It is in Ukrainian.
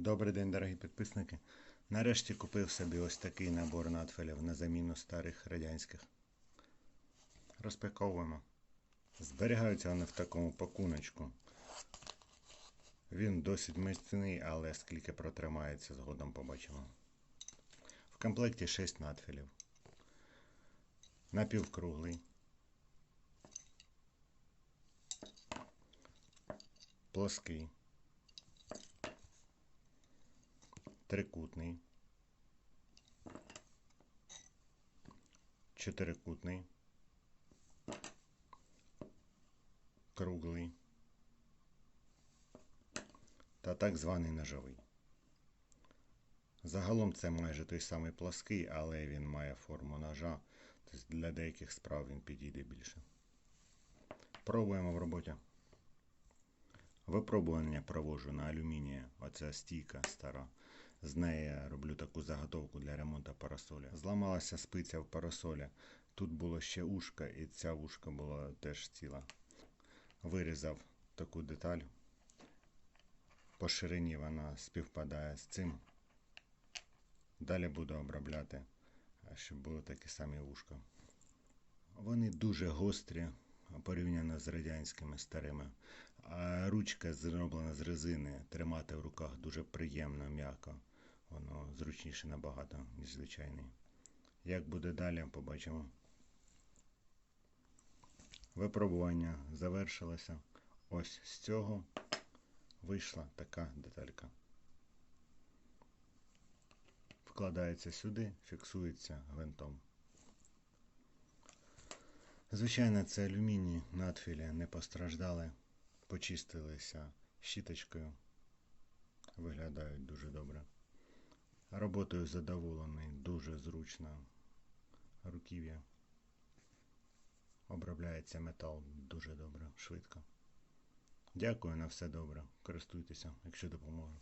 Добрий день, дорогі підписники. Нарешті купив собі ось такий набор надфилів на заміну старих радянських. Розпаковуємо. Зберігаються вони в такому пакуночку. Він досить міцний, але скільки протримається, згодом побачимо. В комплекті 6 надфилів. Напівкруглий. Плоский. Трикутний, чотирикутний, круглий та так званий ножовий. Загалом це майже той самий плоский, але він має форму ножа, тобто для деяких справ він підійде більше. Пробуємо в роботі. Випробування проводжу на алюмінії. Оця стійка стара. З неї я роблю таку заготовку для ремонту парасоля. Зламалася спиця в парасолі. Тут було ще ушко, і ця ушка була теж ціла. Вирізав таку деталь. По ширині вона співпадає з цим. Далі буду обробляти, щоб були такі самі ушка. Вони дуже гострі порівняно з радянськими старими. А ручка зроблена з резини. Тримати в руках дуже приємно, м'яко. Воно зручніше набагато, ніж звичайний. Як буде далі, побачимо. Випробування завершилося. Ось з цього вийшла така деталька. Вкладається сюди, фіксується гвинтом. Звичайно, це алюміній, надфілі не постраждали, почистилися щіточкою, виглядають дуже добре. Роботою задоволений, дуже зручно. Руків'я. Обробляється метал дуже добре, швидко. Дякую на все добре. Користуйтеся, якщо допоможе.